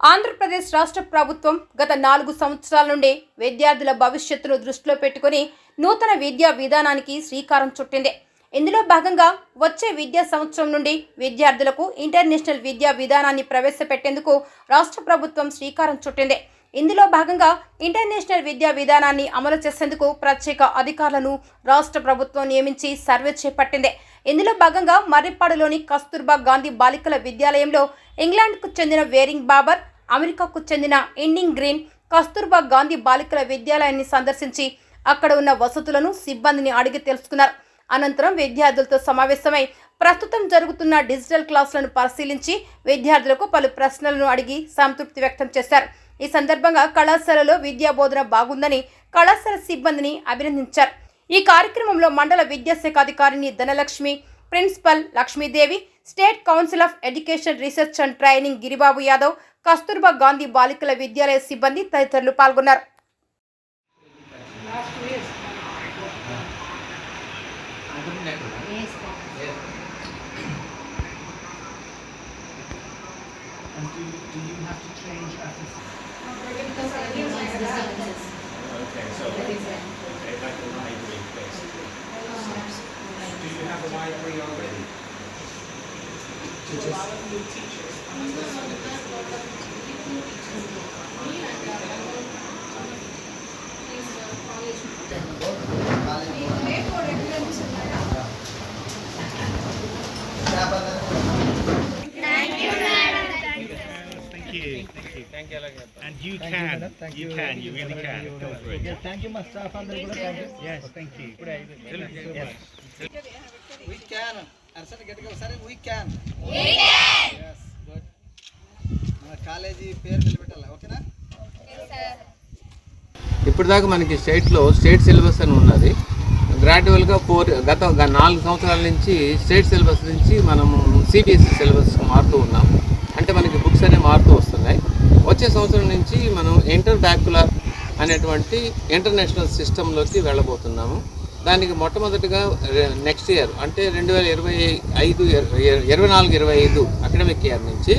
ఆంధ్రప్రదేశ్ రాష్ట్ర ప్రభుత్వం గత నాలుగు సంవత్సరాల నుండి విద్యార్థుల భవిష్యత్తును దృష్టిలో పెట్టుకుని నూతన విద్యా విధానానికి శ్రీకారం చుట్టింది. ఇందులో భాగంగా వచ్చే విద్యా సంవత్సరం నుండి విద్యార్థులకు ఇంటర్నేషనల్ విద్యా విధానాన్ని ప్రవేశపెట్టేందుకు రాష్ట్ర ప్రభుత్వం శ్రీకారం చుట్టింది. ఇందులో భాగంగా ఇంటర్నేషనల్ విద్యా విధానాన్ని అమలు చేసేందుకు ప్రత్యేక అధికారులను రాష్ట్ర ప్రభుత్వం నియమించి సర్వే చేపట్టింది. ఇందులో భాగంగా మర్రిపాడులోని కస్తూర్బా గాంధీ బాలికల విద్యాలయంలో ఇంగ్లాండ్కు చెందిన వేరింగ్ బాబర్ అమెరికాకు చెందిన ఇండింగ్ గ్రీన్ కస్తూర్బా గాంధీ బాలికల విద్యాలయాన్ని సందర్శించి అక్కడ ఉన్న వసతులను సిబ్బందిని అడిగి తెలుసుకున్నారు. అనంతరం విద్యార్థులతో సమావేశమై ప్రస్తుతం జరుగుతున్న డిజిటల్ క్లాసులను పరిశీలించి విద్యార్థులకు పలు ప్రశ్నలను అడిగి సంతృప్తి వ్యక్తం చేశారు. ఈ సందర్భంగా కళాశాలలో విద్యా బోధన బాగుందని కళాశాల సిబ్బందిని అభినందించారు. ఈ కార్యక్రమంలో మండల విద్యాశాఖ అధికారిని Dhanalakshmi principal Lakshmidevi state council of education research and training Giribabu Yadav Kasturba Gandhi బాలికల విద్యాలయ సిబ్బంది తదితరులు పాల్గొన్నారు do, do you have to change after? Already. To a lot of new teachers. Just, Thank you. Thank you. And you can. You can. You really can. Go for it. Thank you మా staff అందరూ కూడా thank you Yes. Thank you. Yes. We can. అరసన గట్టిగా ఒకసారి we can. Yes, good. మన college పేరు నిలబెట్టాలి ఓకేనా ఇప్పుడు దాకా మనకి స్టేట్లో స్టేట్ సిలబస్ అని ఉన్నది గ్రాడ్యువల్గా ఫోర్ గత గ- నాలుగు సంవత్సరాల నుంచి స్టేట్ సిలబస్ నుంచి మనము సిబిఎస్ఈ సిలబస్ మారుతూ ఉన్నాం అంటే మనకి బుక్స్ అనేవి మారుతూ వచ్చే సంవత్సరం నుంచి మనం ఇంటర్ బ్యాకులర్ అనేటువంటి ఇంటర్నేషనల్ సిస్టంలోకి వెళ్ళబోతున్నాము. దానికి మొట్టమొదటిగా నెక్స్ట్ ఇయర్ అంటే రెండు వేల ఇరవై ఐదు ఇరవై నాలుగు ఇరవై ఐదు అకాడమిక్ ఇయర్ నుంచి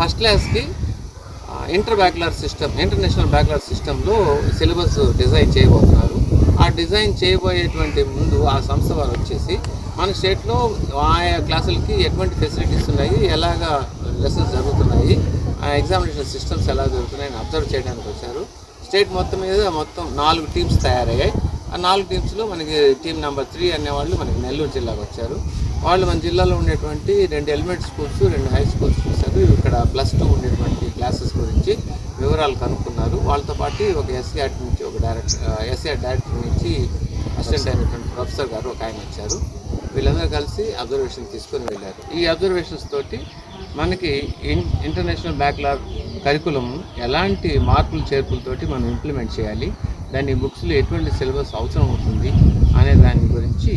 ఫస్ట్ క్లాస్కి inter baccalaureate system international baccalaureate సిస్టంలో సిలబస్ డిజైన్ చేయబోతున్నారు. ఆ డిజైన్ చేయబోయేటువంటి ముందు ఆ సంస్థ వారు వచ్చేసి మన స్టేట్లో ఆయా క్లాసులకి ఎటువంటి ఫెసిలిటీస్ ఉన్నాయి ఎలాగా లెసన్స్ జరుగుతున్నాయి ఎగ్జామినేషన్ సిస్టమ్స్ ఎలా జరుగుతున్నాయని అబ్జర్వ్ చేయడానికి వచ్చారు. స్టేట్ మొత్తం మీద మొత్తం నాలుగు టీమ్స్ తయారయ్యాయి. ఆ నాలుగు టీమ్స్లో మనకి టీం నెంబర్ త్రీ అనేవాళ్ళు మనకి నెల్లూరు జిల్లాకు వచ్చారు. వాళ్ళు మన జిల్లాలో ఉండేటువంటి రెండు ఎలిమెంట్ స్కూల్స్ రెండు హై స్కూల్స్ చూశారు. ఇక్కడ ప్లస్ టూ ఉండేటువంటి క్లాసెస్ గురించి వివరాలు కనుక్కున్నారు. వాళ్ళతో పాటు ఒక ఎస్సీఆర్ నుంచి ఒక డైరెక్టర్ ఎస్సీఆర్ డైరెక్టర్ నుంచి అసిస్టెంట్ అయినటువంటి ప్రొఫెసర్ గారు ఒక ఆయన వచ్చారు. వీళ్ళందరూ కలిసి అబ్జర్వేషన్ తీసుకొని వెళ్ళారు. ఈ అబ్జర్వేషన్స్ తోటి మనకి ఇన్ ఇంటర్నేషనల్ బ్యాక్లాగ్ కరికులం ఎలాంటి మార్పులు చేర్పులతోటి మనం ఇంప్లిమెంట్ చేయాలి దాని బుక్స్లో ఎటువంటి సిలబస్ అవసరం అవుతుంది అనే దాని గురించి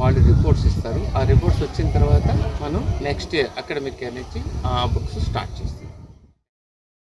వాళ్ళు రిపోర్ట్స్ ఇస్తారు. ఆ రిపోర్ట్స్ వచ్చిన తర్వాత మనం నెక్స్ట్ ఇయర్ అకాడమిక్ ఇయర్ నుంచి ఆ బుక్స్ స్టార్ట్ చేస్తాం.